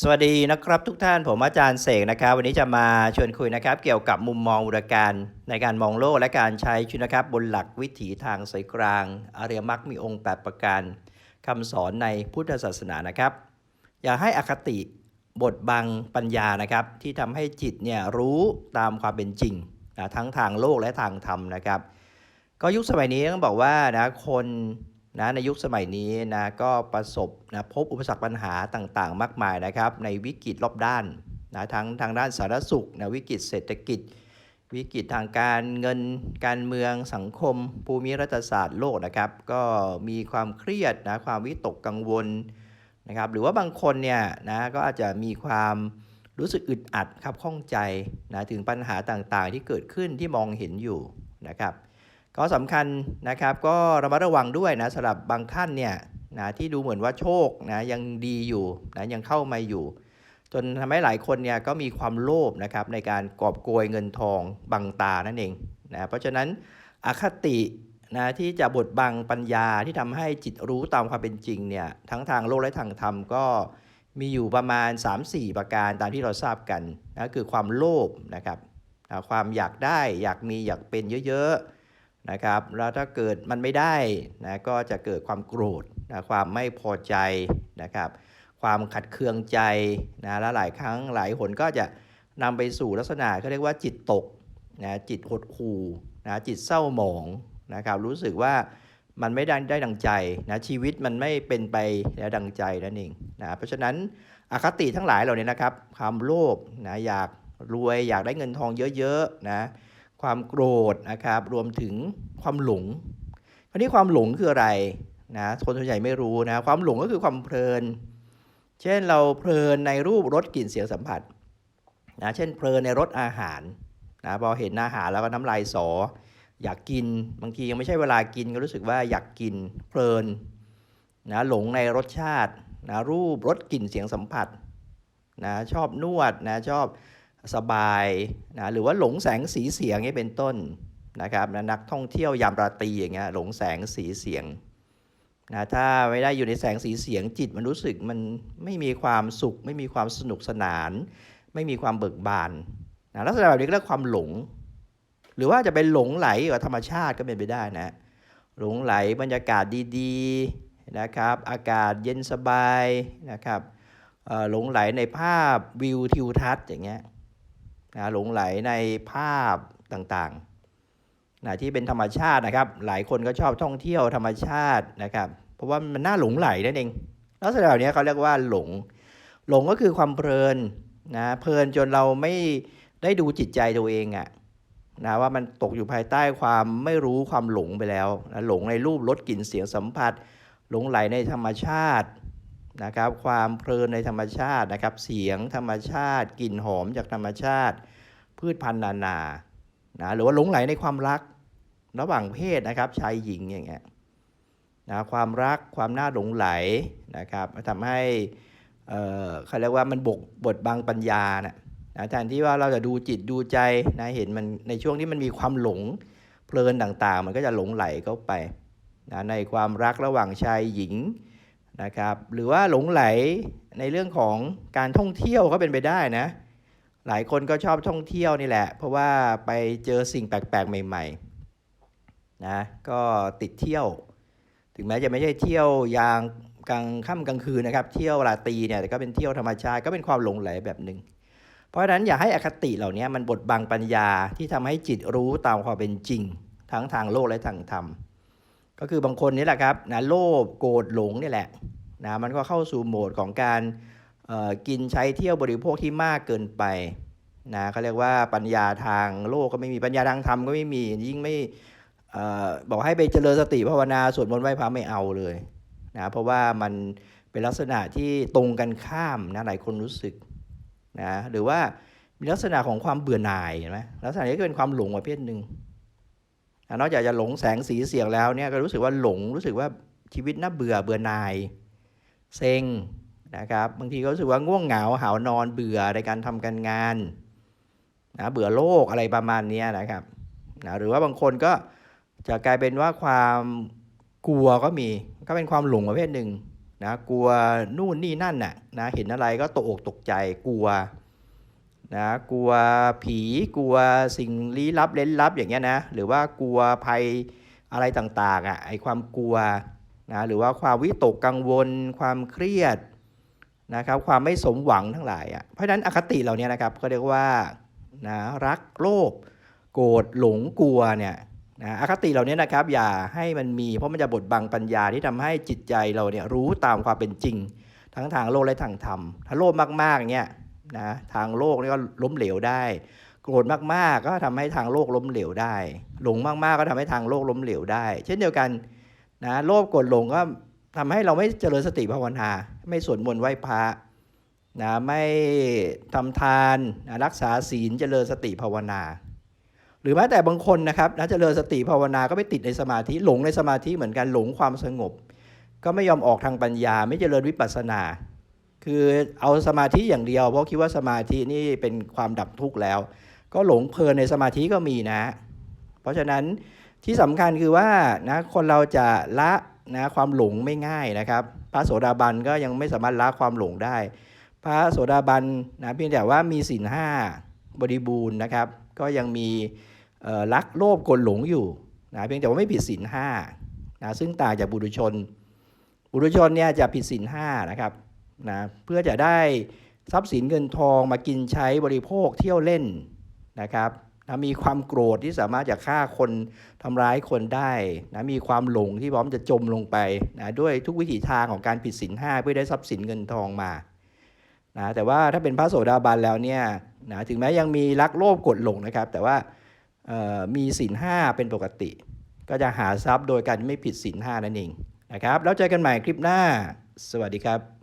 สวัสดีนะครับทุกท่านผมอาจารย์เสกนะครับ วันนี้จะมาชวนคุยนะครับ เกี่ยวกับมุมมองอุดการในการมองโลกและการใช้ชีวิตนะครับ บนหลักวิถีทางสายกลางอริยมรรคมีองค์ 8 ประการคำสอนในพุทธศาสนานะครับ อย่าให้อคติบทบังปัญญานะครับ ที่ทำให้จิตเนี่ยรู้ตามความเป็นจริงนะทั้งทางโลกและทางธรรมนะครับ ก็ยุคสมัยนี้ต้องบอกว่านะคน นะในยุคสมัยนี้นะก็ประสบนะพบอุปสรรคปัญหาต่างๆ มากมายนะครับ ในวิกฤตรอบด้านนะทั้งทางด้านสาธารณสุขนะวิกฤตเศรษฐกิจ วิกฤตทางการเงิน การเมืองสังคม ภูมิรัฐศาสตร์โลกนะครับ ก็มีความเครียดนะความวิตกกังวลนะครับ หรือว่าบางคนเนี่ยนะก็อาจจะมีความรู้สึกอึดอัดครับข้องใจนะถึงปัญหาต่างๆ ที่เกิดขึ้นที่มองเห็นอยู่นะครับ ก็สำคัญนะครับก็ระมัดระวังด้วยนะสำหรับบางท่านเนี่ยนะที่ดูเหมือนว่าโชคนะยังดีอยู่นะยังเข้ามาอยู่ จนทำให้หลายคนเนี่ยก็มีความโลภนะครับในการกอบโกยเงินทองบังตานั่นเองนะเพราะฉะนั้นอคตินะที่จะบดบังปัญญาที่ทำให้จิตรู้ตามความเป็นจริงเนี่ยทั้งทางโลกและทางธรรมก็มีอยู่ประมาณ 3-4 ประการตามที่เราทราบกันนะคือความโลภนะครับนะความอยากได้อยากมีอยากเป็นเยอะๆ นะครับแล้วถ้าเกิดมันไม่ได้นะก็จะเกิดความโกรธนะความไม่พอใจนะครับ ความขัดเคืองใจนะและหลายครั้งหลายหนก็จะนำไปสู่ลักษณะเขาเรียกว่าจิตตกนะจิตหดหู่นะจิตเศร้าหมองนะครับ รู้สึกว่ามันไม่ได้ได้ดังใจนะชีวิตมันไม่เป็นไปแล้วดังใจนั่นเองนะเพราะฉะนั้นอคติทั้งหลายเหล่านี้นะครับ ความโลภนะอยากรวยอยากได้เงินทองเยอะๆนะ ความโกรธนะครับ รวมถึงความหลงคราวนี้ความหลงคืออะไรนะคนส่วนใหญ่ไม่รู้นะความหลงก็คือความเพลิน เช่นเราเพลินในรูปรสกลิ่นเสียงสัมผัสนะเช่นเพลินในรสอาหารนะพอเห็นอาหารแล้วก็น้ำลายสอ อยากกินบางทียังไม่ใช่เวลากินก็รู้สึกว่าอยากกินเพลินนะหลงในรสชาตินะรูปรสกลิ่นเสียงสัมผัสนะชอบนวดนะชอบ สบายนะหรือว่าหลงแสงสีเสียงนี่เป็นต้นนะครับนะนักท่องเที่ยวยามราตรีอย่างเงี้ยหลงแสงสีเสียงนะถ้าไม่ได้อยู่ในแสงสีเสียงจิตมันรู้สึกมันไม่มีความสุข ไม่มีความสนุกสนาน ไม่มีความเบิกบานนะลักษณะแบบนี้เรียกความหลง หรือว่าจะเป็นหลงไหลกับธรรมชาติก็เป็นไปได้นะหลงไหลบรรยากาศดีๆนะครับอากาศเย็นสบายนะครับหลงไหลในภาพวิวทิวทัศน์อย่างเงี้ย นะหลงไหลในภาพต่างๆนะที่เป็นธรรมชาตินะครับ หลายคนก็ชอบท่องเที่ยวธรรมชาตินะครับ เพราะว่ามันน่าหลงไหลนั่นเองลักษณะแบบนี้เขาเรียกว่าหลง หลงก็คือความเพลินนะเพลินจนเราไม่ได้ดูจิตใจตัวเองอะนะว่ามันตกอยู่ภายใต้ความไม่รู้ความหลงไปแล้วนะหลงในรูปรสกลิ่นเสียงสัมผัส หลงไหลในธรรมชาติ นะครับ ความเพลินในธรรมชาตินะครับ เสียงธรรมชาติ กลิ่นหอมจากธรรมชาติ พืชพันธุ์นานานะหรือว่าหลงไหลในความรักระหว่างเพศนะครับ ชายหญิงอย่างเงี้ยนะความรักความน่าหลงไหลนะครับทำให้เอ่อเขาเรียกว่ามันบกบทบังปัญญานะนะแทนที่ว่าเราจะดูจิตดูใจนะเห็นมันในช่วงที่มันมีความหลงเพลินต่างๆ มันก็จะหลงไหลเข้าไปนะในความรักระหว่างชายหญิง นะครับหรือว่าหลงไหลในเรื่องของการท่องเที่ยวก็เป็นไปได้นะ หลายคนก็ชอบท่องเที่ยวนี่แหละ เพราะว่าไปเจอสิ่งแปลกๆใหม่ๆนะก็ติดเที่ยว ถึงแม้จะไม่ใช่เที่ยวยางกลางค่ำกลางคืนนะครับเที่ยวราตรีเนี่ยแต่ก็เป็นเที่ยวธรรมชาติก็เป็นความหลงไหลแบบหนึ่งเพราะฉะนั้นอย่าให้อคติเหล่านี้มันบดบังปัญญาที่ทำให้จิตรู้ตามความเป็นจริง ทั้งทางโลกและทางธรรม ก็คือบางคนนี่แหละครับนะโลภโกรธหลงนี่แหละนะมันก็เข้าสู่โหมดของการกินใช้เที่ยวบริโภคที่มากเกินไปนะเขาเรียกว่าปัญญาทางโลกก็ไม่มีปัญญาทางธรรมก็ไม่มียิ่งไม่บอกให้ไปเจริญสติภาวนาสวดมนต์ไหว้พระไม่เอาเลยนะเพราะว่ามันเป็นลักษณะที่ตรงกันข้ามนะหลายคนรู้สึกนะหรือว่ามีลักษณะของความเบื่อหน่ายเห็นไหมลักษณะนี้ก็เป็นความหลงประเภทหนึ่ง นอกจากจะหลงแสงสีเสียงแล้วเนี่ยก็รู้สึกว่าหลงรู้สึกว่าชีวิตน่าเบื่อเบื่อหน่ายเซ็งนะครับบางทีก็รู้สึกว่าง่วงเหงาหานอนเบื่อในการทำการงานนะเบื่อโลกอะไรประมาณนี้นะครับนะหรือว่าบางคนก็จะกลายเป็นว่าความกลัวก็มีก็เป็นความหลงประเภทหนึ่งนะกลัวนู่นนี่นั่นน่ะนะเห็นอะไรก็ตกอกตกใจกลัว นะกลัวผีกลัวสิ่งลี้ลับเล้นลับอย่างเงี้ยนะหรือว่ากลัวภัยอะไรต่างๆอะไอความกลัวนะหรือว่าความวิตกกังวล ความเครียดนะครับความไม่สมหวังทั้งหลายอะเพราะฉะนั้นอคติเหล่านี้นะครับก็เรียกว่านะรักโลภโกรธหลงกลัวเนี่ยนะอคติเหล่านี้นะครับอย่าให้มันมีเพราะมันจะบดบังปัญญาที่ทำให้จิตใจเราเนี่ยรู้ตามความเป็นจริง ทั้งทางโลกและทางธรรมถ้าโลภมากๆเนี่ย นะทางโลกนี่ก็ล้มเหลวได้ โกรธมาก ๆ ก็ทำให้ทางโลกล้มเหลวได้ หลงมาก ๆ ก็ทำให้ทางโลกล้มเหลวได้ เช่นเดียวกันนะโลภโกรธหลงก็ทำให้เราไม่เจริญสติภาวนา ไม่สวดมนต์ไหว้พระนะไม่ทำทานนะรักษาศีลเจริญสติภาวนา หรือแม้แต่บางคนนะครับนะเจริญสติภาวนาก็ไปติดในสมาธิหลงในสมาธิเหมือนกันหลงความสงบ ก็ไม่ยอมออกทางปัญญา ไม่เจริญวิปัสสนา คือเอาสมาธิอย่างเดียว เพราะคิดว่าสมาธินี่เป็นความดับทุกข์แล้ว ก็หลงเพลินในสมาธิก็มีนะ เพราะฉะนั้นที่สำคัญคือว่านะคนเราจะละนะความหลงไม่ง่ายนะครับ พระโสดาบันก็ยังไม่สามารถละความหลงได้ พระโสดาบันนะเพียงแต่ว่ามีศีลห้าบริบูรณ์นะครับ ก็ยังมีรักโลภโกรหลงอยู่นะเพียงแต่ว่าไม่ผิดศีลห้านะซึ่งต่างจากบุรุชน บุรุชนเนี่ยจะผิดศีลห้านะครับ นะเพื่อจะได้ทรัพย์สินเงินทองมากินใช้บริโภคเที่ยวเล่นนะครับนะมีความโกรธที่สามารถจะฆ่าคนทำร้ายคนได้นะมีความหลงที่พร้อมจะจมลงไปนะด้วยทุกวิถีทางของการผิดศีลห้าเพื่อได้ทรัพย์สินเงินทองมานะแต่ว่าถ้าเป็นพระโสดาบันแล้วเนี่ยนะถึงแม้ยังมีรักโลภกดหลงนะครับ แต่ว่ามีศีลห้าเป็นปกติ ก็จะหาทรัพย์โดยการไม่ผิดศีลห้านั่นเองนะครับแล้วเจอกันใหม่คลิปหน้า สวัสดีครับ